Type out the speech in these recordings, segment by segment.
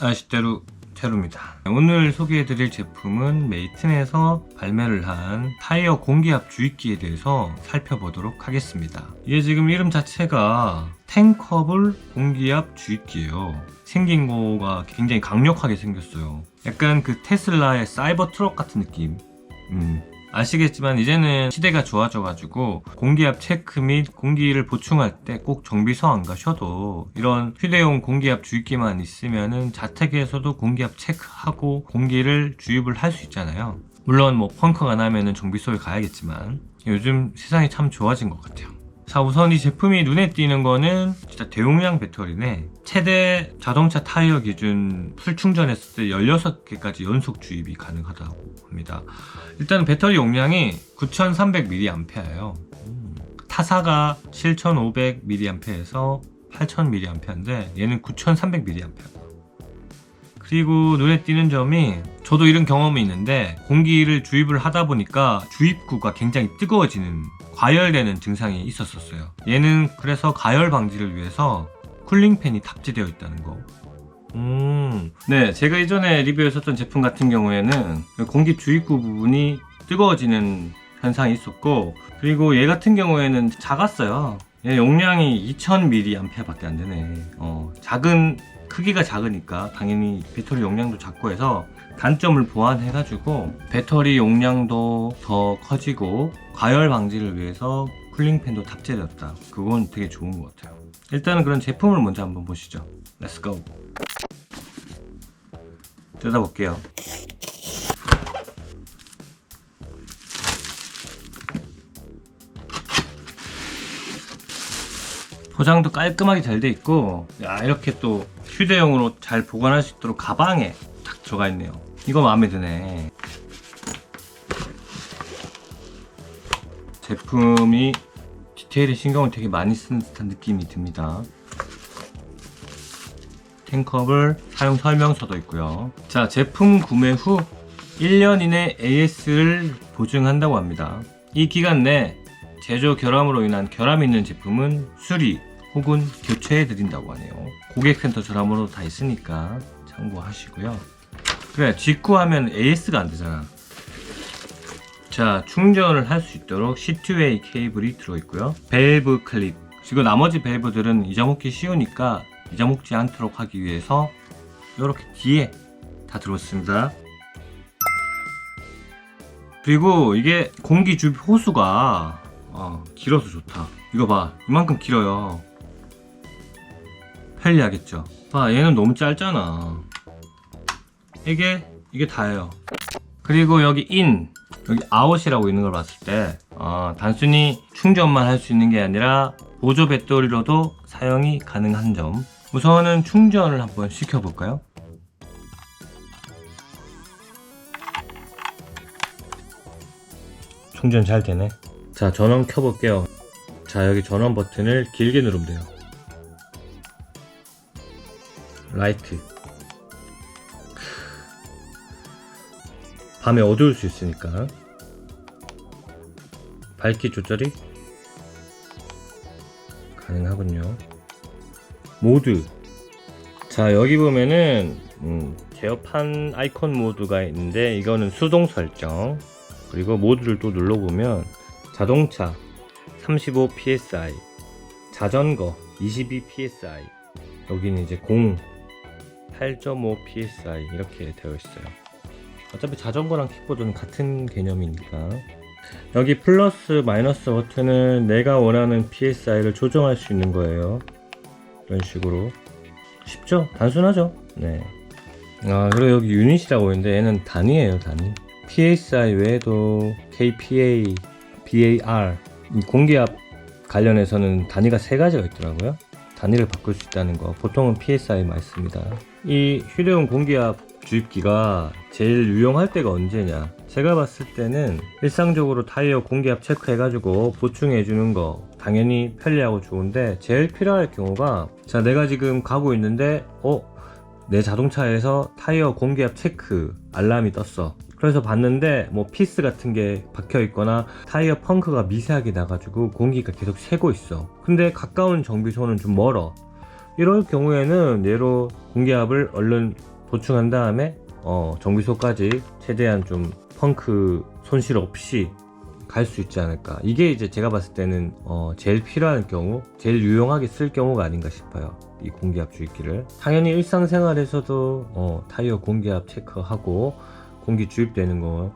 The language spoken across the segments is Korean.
아시대로 제로입니다. 오늘 소개해드릴 제품은 메이튼에서 발매를 한 타이어 공기압 주입기에 대해서 살펴보도록 하겠습니다. 이게 지금 이름 자체가 탱커블 공기압 주입기예요. 생긴 거가 굉장히 강력하게 생겼어요. 약간 그 테슬라의 사이버 트럭 같은 느낌. 음, 아시겠지만 이제는 시대가 좋아져가지고 공기압 체크 및 공기를 보충할 때 꼭 정비소 안 가셔도 이런 휴대용 공기압 주입기만 있으면은 자택에서도 공기압 체크하고 공기를 주입을 할 수 있잖아요. 물론 뭐 펑크가 나면은 정비소에 가야겠지만 요즘 세상이 참 좋아진 것 같아요. 자 우선 이 제품이 눈에 띄는 거는 진짜 대용량 배터리네. 최대 자동차 타이어 기준 풀 충전했을 때 16개까지 연속 주입이 가능하다고 합니다. 일단 배터리 용량이 9300mAh예요. 타사가 7500mAh에서 8000mAh인데 얘는 9300mAh 그리고 눈에 띄는 점이 저도 이런 경험이 있는데 공기를 주입을 하다 보니까 주입구가 굉장히 뜨거워지는 과열되는 증상이 있었었어요. 얘는 그래서 가열 방지를 위해서 쿨링팬이 탑재되어 있다는 거. 음, 네, 제가 이전에 리뷰했었던 제품 같은 경우에는 공기 주입구 부분이 뜨거워지는 현상이 있었고, 그리고 얘 같은 경우에는 작았어요. 얘 용량이 2000mAh밖에 안 되네. 어, 작은 크기가 작으니까 당연히 배터리 용량도 작고 해서 단점을 보완해가지고 배터리 용량도 더 커지고 과열 방지를 위해서 쿨링팬도 탑재되었다. 그건 되게 좋은 것 같아요. 일단은 그런 제품을 먼저 한번 보시죠. Let's go. 뜯어볼게요. 포장도 깔끔하게 잘 돼 있고 야 이렇게 또 휴대용으로 잘 보관할 수 있도록 가방에 딱 들어가 있네요 이거 마음에 드네 제품이 디테일에 신경을 되게 많이 쓰는 듯한 느낌이 듭니다 탱컵을 사용 설명서도 있고요 자 제품 구매 후 1년 이내 AS를 보증한다고 합니다 이 기간 내 제조 결함으로 인한 결함이 있는 제품은 수리 혹은 교체해 드린다고 하네요. 고객센터 전화번호 다 있으니까 참고하시고요. 그래 직구하면 AS가 안 되잖아. 자 충전을 할 수 있도록 C2A 케이블이 들어있고요. 밸브 클립. 그리고 나머지 밸브들은 잊어먹기 쉬우니까 잊어먹지 않도록 하기 위해서 이렇게 뒤에 다 들어있습니다. 그리고 이게 공기 주입 호수가 어, 길어서 좋다. 이거 봐. 이만큼 길어요. 편리하겠죠. 봐, 얘는 너무 짧잖아. 이게, 이게 다예요. 그리고 여기 인, 여기 아웃이라고 있는 걸 봤을 때, 어, 단순히 충전만 할 수 있는 게 아니라 보조 배터리로도 사용이 가능한 점. 우선은 충전을 한번 시켜볼까요? 충전 잘 되네. 자, 전원 켜볼게요. 자, 여기 전원 버튼을 길게 누르면 돼요. 라이트. 밤에 어두울 수 있으니까. 밝기 조절이 가능하군요. 모드. 자, 여기 보면은, 음, 제어판 아이콘 모드가 있는데, 이거는 수동 설정. 그리고 모드를 또 눌러보면, 자동차 35 psi, 자전거 22 psi, 여기는 이제 공 8.5 psi 이렇게 되어 있어요. 어차피 자전거랑 킥보드는 같은 개념이니까. 여기 플러스 마이너스 버튼은 내가 원하는 psi를 조정할 수 있는 거예요. 이런 식으로. 쉽죠? 단순하죠? 네. 아, 그리고 여기 유닛이라고 있는데 얘는 단위예요, 단위. psi 외에도 kpa, BAR 이 공기압 관련해서는 단위가 세 가지가 있더라고요. 단위를 바꿀 수 있다는 거. 보통은 PSI 많이 씁니다. 이 휴대용 공기압 주입기가 제일 유용할 때가 언제냐? 제가 봤을 때는 일상적으로 타이어 공기압 체크해가지고 보충해주는 거 당연히 편리하고 좋은데 제일 필요할 경우가 자 내가 지금 가고 있는데 어? 내 자동차에서 타이어 공기압 체크 알람이 떴어. 그래서 봤는데 뭐 피스 같은 게 박혀 있거나 타이어 펑크가 미세하게 나가지고 공기가 계속 새고 있어. 근데 가까운 정비소는 좀 멀어. 이럴 경우에는 얘로 공기압을 얼른 보충한 다음에 어, 정비소까지 최대한 좀 펑크 손실 없이 갈 수 있지 않을까. 이게 이제 제가 봤을 때는 어, 제일 필요한 경우, 제일 유용하게 쓸 경우가 아닌가 싶어요. 이 공기압 주입기를. 당연히 일상생활에서도 어, 타이어 공기압 체크하고 공기 주입되는 거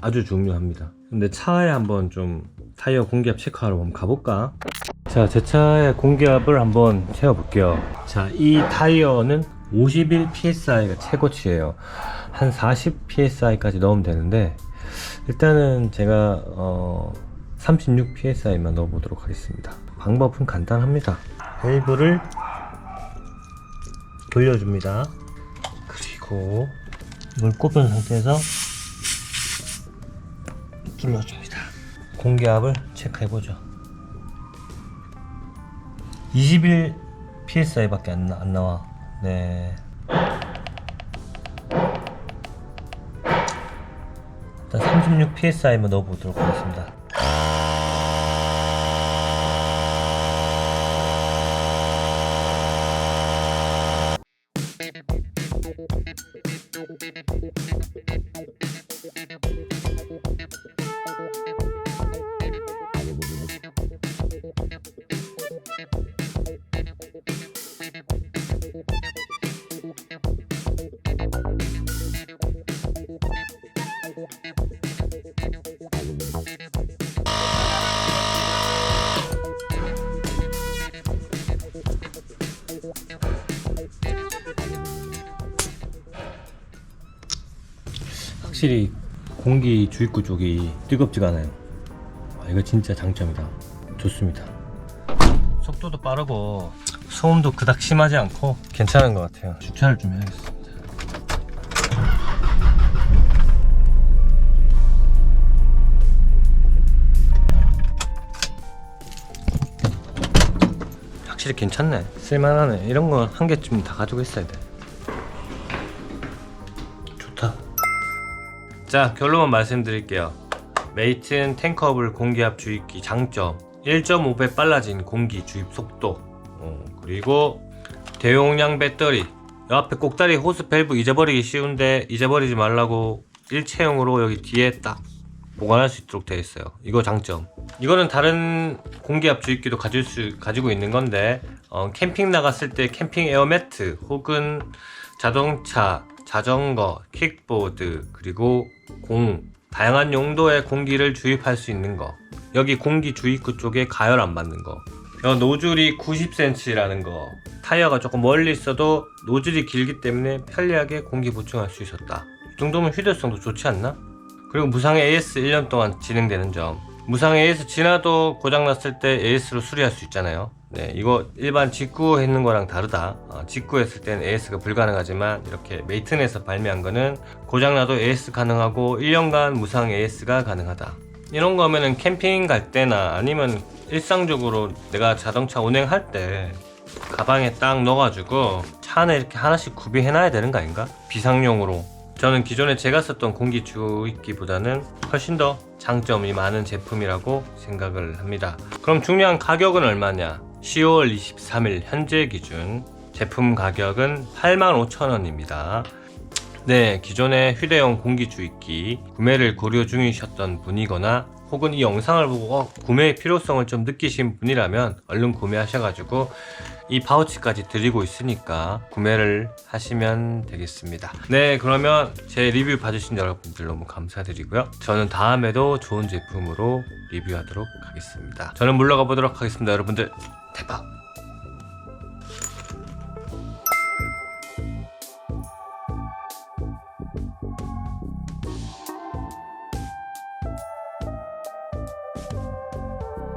아주 중요합니다. 근데 차에 한번 좀 타이어 공기압 체크하러 한번 가볼까? 자, 제 차의 공기압을 한번 채워볼게요. 자, 이 타이어는 51 psi가 최고치예요. 한 40 psi까지 넣으면 되는데 일단은 제가 어, 36 psi만 넣어 보도록 하겠습니다. 방법은 간단합니다. 밸브를 돌려줍니다. 그리고 이걸 꼽은 상태에서 눌러줍니다. 공기압을 체크해보죠. 21 psi밖에 안, 나- 안 나와. 네. 일단 36 psi만 넣어보도록 하겠습니다. 확실히 공기 주입구 쪽이 뜨겁지가 않아요. 아, 이거 진짜 장점이다. 좋습니다. 속도도 빠르고 소음도 그닥 심하지 않고 괜찮은 것 같아요. 주차를 좀 해야겠습니다. 확실히 괜찮네. 쓸만하네. 이런 거 한 개쯤 다 가지고 있어야 돼. 자, 결론만 말씀드릴게요. 메이튼 탱커블 공기압 주입기 장점 1.5배 빨라진 공기 주입 속도. 어, 그리고 대용량 배터리. 요 앞에 꼭다리 호스 밸브 잊어버리기 쉬운데 잊어버리지 말라고 일체형으로 여기 뒤에 딱 보관할 수 있도록 되어 있어요. 이거 장점. 이거는 다른 공기압 주입기도 가질 수 가지고 있는 건데 어, 캠핑 나갔을 때 캠핑 에어 매트 혹은 자동차 자전거 킥보드 그리고 공 다양한 용도의 공기를 주입할 수 있는 거. 여기 공기 주입구 쪽에 가열 안 받는 거. 여 노즐이 90cm라는 거. 타이어가 조금 멀리 있어도 노즐이 길기 때문에 편리하게 공기 보충할 수 있었다. 이 정도면 휴대성도 좋지 않나? 그리고 무상 AS 1년 동안 진행되는 점 무상 AS 지나도 고장났을 때 AS로 수리할 수 있잖아요. 네 이거 일반 직구 했는 거랑 다르다. 어, 직구 했을 때는 AS가 불가능하지만 이렇게 메이튼에서 발매한 거는 고장나도 AS 가능하고 1년간 무상 AS가 가능하다. 이런 거면은 캠핑 갈 때나 아니면 일상적으로 내가 자동차 운행할 때 가방에 딱 넣어가지고 차 안에 이렇게 하나씩 구비해놔야 되는 거 아닌가? 비상용으로 저는 기존에 제가 썼던 공기 주입기보다는 훨씬 더 장점이 많은 제품이라고 생각을 합니다. 그럼 중요한 가격은 얼마냐? 10월 23일 현재 기준 제품 가격은 85,000원입니다. 네, 기존의 휴대용 공기주입기 구매를 고려 중이셨던 분이거나 혹은 이 영상을 보고 어, 구매의 필요성을 좀 느끼신 분이라면 얼른 구매하셔가지고 이 파우치까지 드리고 있으니까 구매를 하시면 되겠습니다. 네, 그러면 제 리뷰 봐주신 여러분들 너무 감사드리고요. 저는 다음에도 좋은 제품으로 리뷰하도록 하겠습니다. 저는 물러가 보도록 하겠습니다. 여러분들 대박!